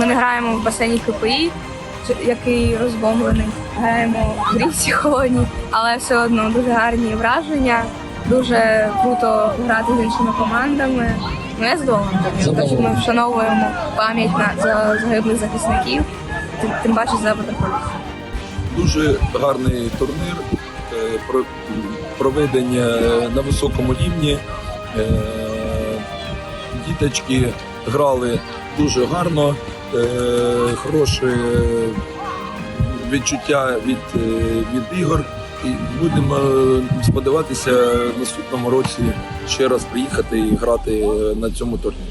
граємо в басейні КПІ, який розбомблений. Граємо в річці холодній, але все одно дуже гарні враження. Дуже круто грати з іншими командами. Ну, я задоволена. Так що ми вшановуємо пам'ять на за загиблих захисників, тим, паче за Водополіс. Дуже гарний турнір, е, проведення на високому рівні. Е, Діточки грали дуже гарно, Е, хороше відчуття від е, від ігор. І Будемо е, сподіватися в наступному році ще раз приїхати і грати на цьому турнірі.